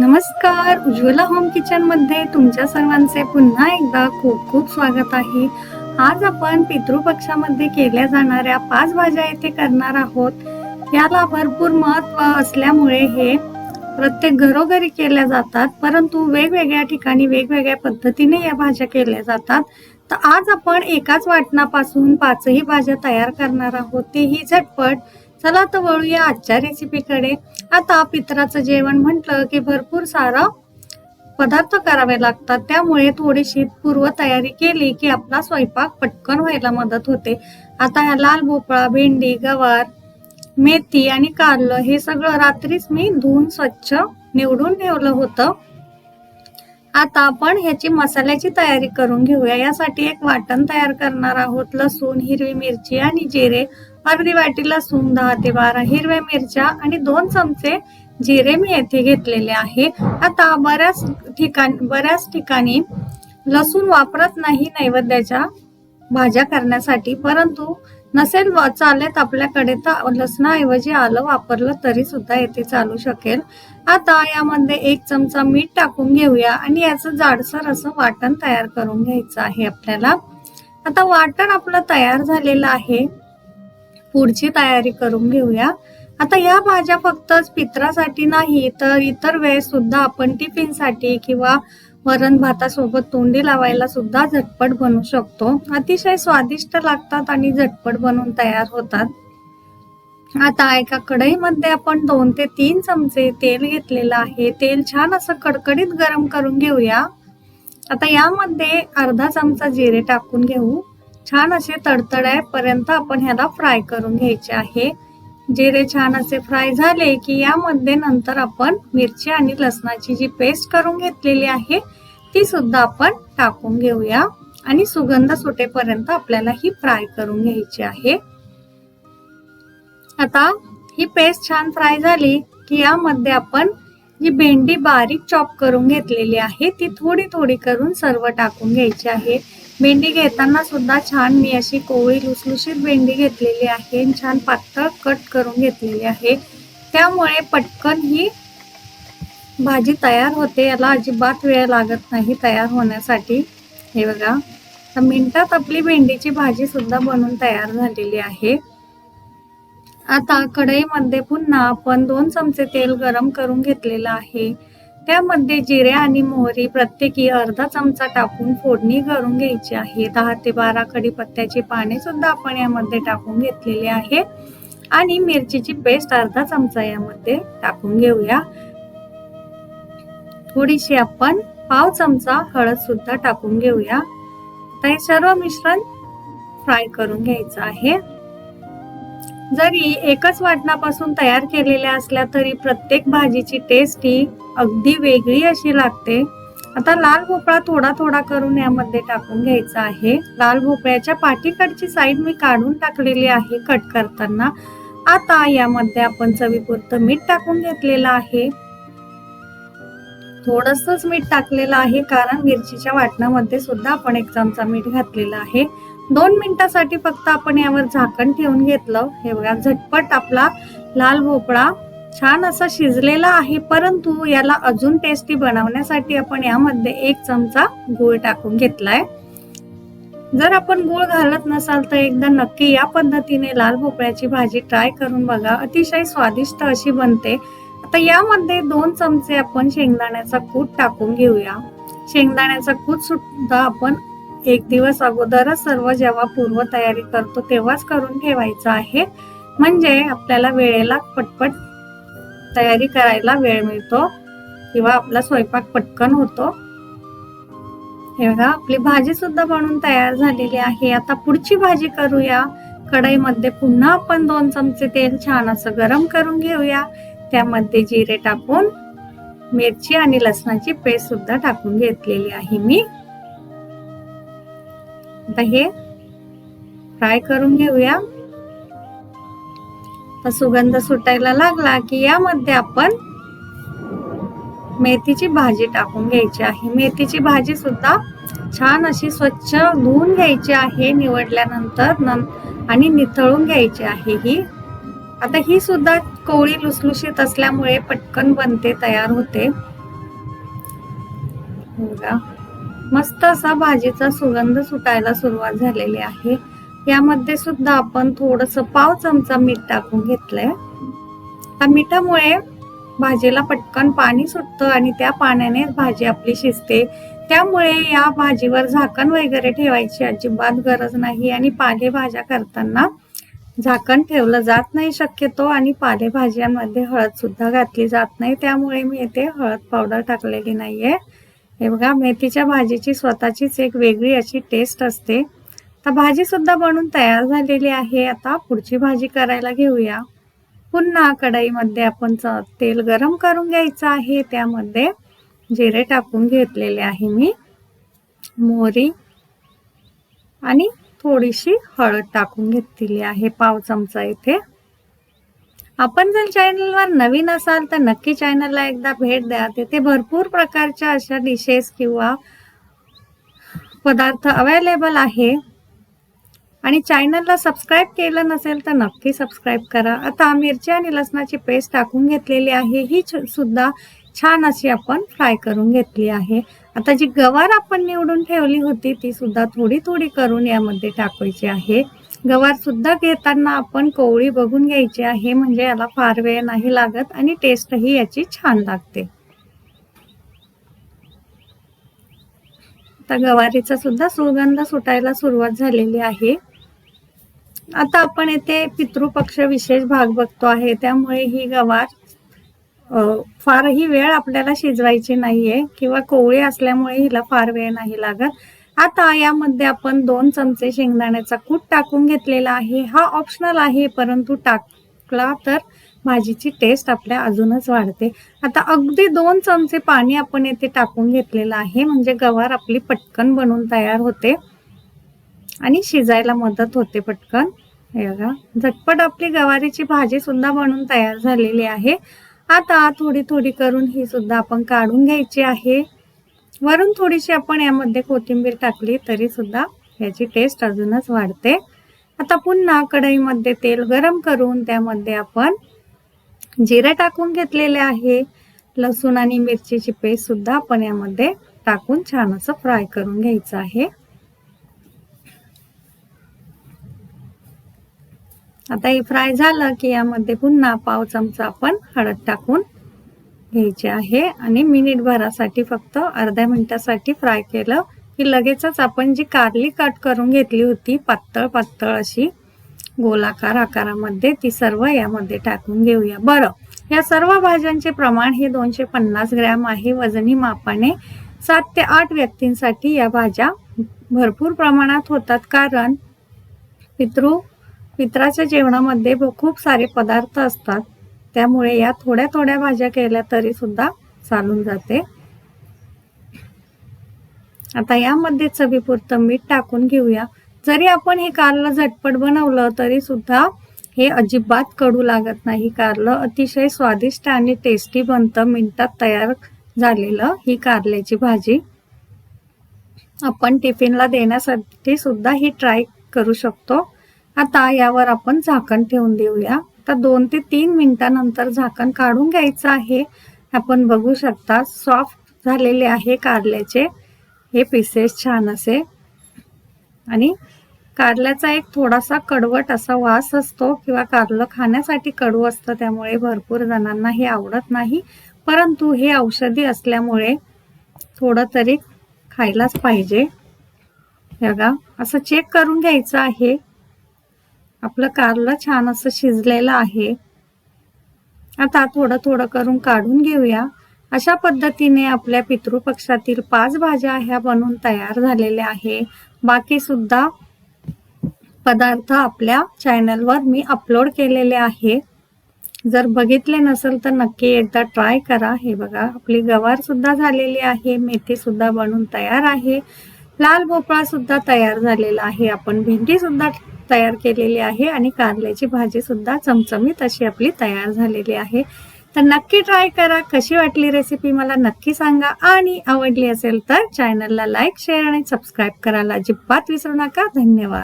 नमस्कार. उज्ज्वला होम किचनमध्ये तुमच्या सर्वांचे पुन्हा एकदा खूप खूप स्वागत आहे. आज आपण पितृपक्षामध्ये केल्या जाणाऱ्या पाच भाज्या येथे करणार आहोत. याला भरपूर महत्त्व असल्यामुळे हे प्रत्येक घरोघरी केल्या जातात परंतु वेगवेगळ्या ठिकाणी वेगवेगळ्या पद्धतीने या भाज्या केल्या जातात. तर आज आपण एकाच वाटणापासून पाचही भाज्या तयार करणार आहोत. तेही झटपट. चला तर वळूया आजच्या रेसिपीकडे आता पित्राचं जेवण म्हटलं की भरपूर सारं पदार्थ करावे लागतात. त्यामुळे थोडीशी पूर्व तयारी केली की आपला स्वयंपाक पटकन व्हायला मदत होते. आता ह्या लाल भोपळा भेंडी गवार मेथी आणि कारलं हे सगळं रात्रीच मी धुवून स्वच्छ निवडून ठेवलं होतं. आता आपण ह्याची मसाल्याची तयारी करून घेऊया. यासाठी एक वाटण तयार करणार आहोत. लसूण हिरवी मिरची आणि जिरे अर्धी वाटीला सून दहा ते बारा हिरव्या मिरच्या आणि दोन चमचे जिरे मी येथे घेतलेले आहे. आता बऱ्याच ठिकाणी बऱ्याच ठिकाणी लसूण वापरत नाही नैवेद्याच्या भाज्या करण्यासाठी. परंतु नसेल चालत आपल्याकडे तर लसणाऐवजी आलं वापरलं तरी सुद्धा येथे चालू शकेल. आता यामध्ये एक चमचा मीठ टाकून घेऊया आणि याचं जाडसर असं वाटण तयार करून घ्यायचं आहे आपल्याला. आता वाटण आपलं तयार झालेलं आहे. पुढची तयारी करून घेऊया. आता या भाज्या फक्त पित्रासाठी नाही तर इतर वेळेस सुद्धा आपण टिफिनसाठी किंवा वरण भातासोबत तोंडी लावायला सुद्धा झटपट बनवू शकतो. अतिशय स्वादिष्ट लागतात आणि झटपट बनवून तयार होतात. आता एका कढईमध्ये आपण दोन ते तीन चमचे तेल घेतलेलं आहे. तेल छान असं कडकडीत गरम करून घेऊया. आता यामध्ये अर्धा चमचा जिरे टाकून घेऊ. छान असे तडतड्यापर्यंत आपण ह्याला फ्राय करून घ्यायचे आहे. जिरे छान असे फ्राय झाले की यामध्ये नंतर आपण मिरची आणि लसणाची जी पेस्ट करून घेतलेली आहे ती सुद्धा आपण टाकून घेऊया. आणि सुगंध सुटेपर्यंत आपल्याला ही फ्राय करून घ्यायची आहे. आता ही पेस्ट छान फ्राय झाली की यामध्ये आपण जी भेंडी बारीक चॉप करून घेतलेली आहे ती थोडी थोडी करून सर्व टाकून घ्यायची आहे. भेंडी घेताना सुद्धा छान मी अशी कोवळी लुसलुशीत भेंडी घेतलेली आहे आणि छान पातळ कट करून घेतलेली आहे. त्यामुळे पटकन ही भाजी तयार होते. याला अजिबात वेळ लागत नाही तयार होण्यासाठी. हे बघा. तर मिनटात आपली भेंडीची भाजी सुद्धा बनून तयार झालेली आहे. आता कढईमध्ये पुन्हा आपण दोन चमचे तेल गरम करून घेतलेलं आहे. त्यामध्ये जिरे आणि मोहरी प्रत्येकी अर्धा चमचा टाकून फोडणी करून घ्यायची आहे. दहा ते बारा कढीपत्त्याची पाने सुद्धा आपण यामध्ये टाकून घेतलेली आहे. आणि मिरचीची पेस्ट अर्धा चमचा यामध्ये टाकून घेऊया. थोडीशी आपण पाव चमचा हळद सुद्धा टाकून घेऊया. तर हे सर्व मिश्रण फ्राय करून घ्यायचं आहे. जरी एकच वाटणापासून तयार केलेल्या असल्या तरी प्रत्येक भाजीची टेस्ट ही अगदी वेगळी अशी लागते. आता लाल भोपळा थोडा थोडा करून यामध्ये टाकून घ्यायचा आहे. लाल भोपळ्याच्या पाठीकडची साईड मी काढून टाकलेली आहे कट करताना. आता यामध्ये आपण चवीपुरतं मीठ टाकून घेतलेलं आहे. थोडंसंच मीठ टाकलेलं आहे कारण मिरचीच्या वाटणामध्ये सुद्धा आपण एक चमचा मीठ घातलेला आहे. दोन मिनिटासाठी फक्त आपण यावर झाकण ठेवून घेतलं. हे बघा झटपट आपला लाल भोपळा छान असा शिजलेला आहे परंतु याला अजून टेस्टी बनवण्यासाठी आपण यामध्ये एक चमचा गूळ टाकून घेतलाय. जर आपण गूळ घालत नसाल तर एकदा नक्की या पद्धतीने लाल भोपळ्याची भाजी ट्राय करून बघा. अतिशय स्वादिष्ट अशी बनते. आता यामध्ये दोन चमचे आपण शेंगदाण्याचा कूट टाकून घेऊया. शेंगदाण्याचा कूट सुद्धा आपण एक दिवस अगोदरच सर्व जेव्हा पूर्व तयारी करतो तेव्हाच करून ठेवायचं आहे. म्हणजे आपल्याला वेळेला पटपट तयारी करायला वेळ मिळतो किंवा आपला स्वयंपाक पटकन होतो. हे बघा आपली भाजी सुद्धा बनवून तयार झालेली आहे. आता पुढची भाजी करूया. कढईमध्ये पुन्हा आपण दोन चमचे तेल छान असं गरम करून घेऊया. त्यामध्ये जिरे टाकून मिरची आणि लसणाची पेस्ट सुद्धा टाकून घेतलेली आहे मी. आता हे फ्राय करून घेऊया. तर सुगंध सुटायला लागला की यामध्ये आपण मेथीची भाजी टाकून घ्यायची आहे. मेथीची भाजी सुद्धा छान अशी स्वच्छ धुवून घ्यायची आहे निवडल्यानंतर आणि निथळून घ्यायची आहे ही. आता ही सुद्धा कोवळी लुसलुशीत असल्यामुळे पटकन बनते तयार होते. मस्त असा भाजीचा सुगंध सुटायला सुरुवात झालेली आहे. यामध्ये सुद्धा आपण थोडस पाव चमचा मीठ टाकून घेतलंय. त्या मिठामुळे भाजीला पटकन पाणी सुटतं आणि त्या पाण्याने भाजी आपली शिजते. त्यामुळे या भाजीवर झाकण वगैरे ठेवायची अजिबात गरज नाही आणि पालेभाज्या करताना झाकण ठेवलं जात नाही शक्यतो आणि पालेभाज्यांमध्ये हळद सुद्धा घातली जात नाही. त्यामुळे मी येथे हळद पावडर टाकलेली नाहीये. हे बघा मेथीच्या भाजीची स्वतःचीच एक वेगळी अशी टेस्ट असते. तर भाजीसुद्धा बनवून बनून तयार झालेली आहे. आता पुढची भाजी करायला घेऊया. पुन्हा कढईमध्ये आपण च- तेल गरम करून घ्यायचं आहे. त्यामध्ये जिरे टाकून घेतलेले आहे मी. मोहरी आणि थोडीशी हळद टाकून घेतलेली आहे पाव चमचा इथे. आपण जर चॅनलवर नवीन असाल तर नक्की चॅनलला एकदा भेट द्या. तिथे भरपूर प्रकारच्या अशा डिशेस किंवा पदार्थ अवेलेबल आहे. आणि चॅनलला सबस्क्राईब केलं नसेल तर नक्की सबस्क्राईब करा. आता मिरची आणि लसणाची पेस्ट टाकून घेतलेली आहे. ही सुद्धा छान अशी आपण फ्राय करून घेतली आहे. आता जी गवार आपण निवडून ठेवली होती ती सुद्धा थोडी थोडी करून यामध्ये टाकायची आहे. गवार सुद्धा घेताना आपण कोवळी बघून घ्यायची आहे म्हणजे याला फार वेळ नाही लागत आणि टेस्टही याची छान लागते. आता गवारीचा सुद्धा सुगंध सुटायला सुरुवात झालेली आहे. आता आपण येथे पितृपक्ष विशेष भाग बघतो आहे त्यामुळे ही गवार फारही वेळ आपल्याला शिजवायची नाहीये किंवा कोवळी असल्यामुळे हिला फार वेळ नाही लागत. आता यामध्ये आपण दोन चमचे शेंगदाण्याचा कूट टाकून घेतलेला आहे. हा ऑप्शनल आहे परंतु टाकला तर भाजीची टेस्ट आपल्या अजूनच वाढते. आता अगदी दोन चमचे पाणी आपण येथे टाकून घेतलेलं आहे म्हणजे गवार आपली पटकन बनून तयार होते. आणि शिजायला मदत होते पटकन. हे बघा झटपट आपली गवारीची भाजी सुद्धा बनून तयार झालेली आहे. आता थोडी थोडी करून ही सुद्धा आपण काढून घ्यायची आहे. वरून थोडीशी आपण यामध्ये कोथिंबीर टाकली तरी सुद्धा याची टेस्ट अजूनच वाढते. आता पुन्हा कढईमध्ये तेल गरम करून त्यामध्ये आपण जिरे टाकून घेतलेले आहे. लसूण आणि मिरचीची पेस्ट सुद्धा आपण यामध्ये टाकून छान असं फ्राय करून घ्यायचं आहे. आता हे फ्राय झालं की यामध्ये पुन्हा पाव चमचा आपण हळद टाकून घ्यायचे आहे. आणि मिनिटभरासाठी फक्त अर्ध्या मिनिटासाठी फ्राय केलं. की लगेचच आपण जी कारली कट करून घेतली होती पातळ पातळ अशी गोलाकार आकारामध्ये ती सर्व यामध्ये टाकून घेऊया. बरं या सर्व भाज्यांचे प्रमाण हे दोनशे पन्नास ग्रॅम आहे. वजनी मापाने सात ते आठ व्यक्तींसाठी या भाज्या भरपूर प्रमाणात होतात. कारण पितृ पित्राच्या जेवणामध्ये खूप सारे पदार्थ असतात. त्यामुळे या थोड्या थोड्या भाज्या केल्या तरी सुद्धा चालून जाते. आता यामध्ये चवीपुरतं मीठ टाकून घेऊया. जरी आपण हे कारलं झटपट बनवलं तरी सुद्धा हे अजिबात कडू लागत नाही. कारलं अतिशय स्वादिष्ट आणि टेस्टी बनतं. मिनिटात तयार झालेलं ही कारल्याची भाजी आपण टिफिनला देण्यासाठी सुद्धा ही ट्राय करू शकतो. आता यावर आपण झाकण ठेवून देऊया. आता दोन ते तीन मिनिटानंतर झाकण काढून घ्यायचं आहे. आपण बघू शकता सॉफ्ट झालेले आहे कारल्याचे. हे पीसेस छान असे. आणि कारल्याचा एक थोडासा कडवट असा वास असतो किंवा कारलं खाण्यासाठी कडू असतं त्यामुळे भरपूर जणांना हे आवडत नाही. परंतु हे औषधी असल्यामुळे थोडं तरी खायलाच पाहिजे. हे बघा असं चेक करून घ्यायचं आहे. आपलं कारलं छान असं शिजलेलं आहे. आता थोडं थोडं करून काढून घेऊया. अशा पद्धतीने आपल्या पितृपक्षातील पाच भाज्या ह्या बनून तयार झालेल्या आहे. बाकी सुद्धा पदार्थ आपल्या चॅनलवर मी अपलोड केलेले आहे. जर बघितले नसेल तर नक्की एकदा ट्राय करा. हे बघा आपली गवार सुद्धा झालेली आहे मेथी सुद्धा बनून तयार आहे. लाल भोपळा सुद्धा तयार झालेला आहे. आपण भेंडी सुद्धा तयार केलेली आहे आणि कारल्याची भाजी सुद्धा चमचमीत अशी आपली तयार झालेली आहे. तर नक्की ट्राय करा. कशी वाटली रेसिपी मला नक्की सांगा. आणि आवडली असेल तर चॅनलला लाईक शेअर आणि सबस्क्राईब करायला अजिबात विसरू नका. धन्यवाद.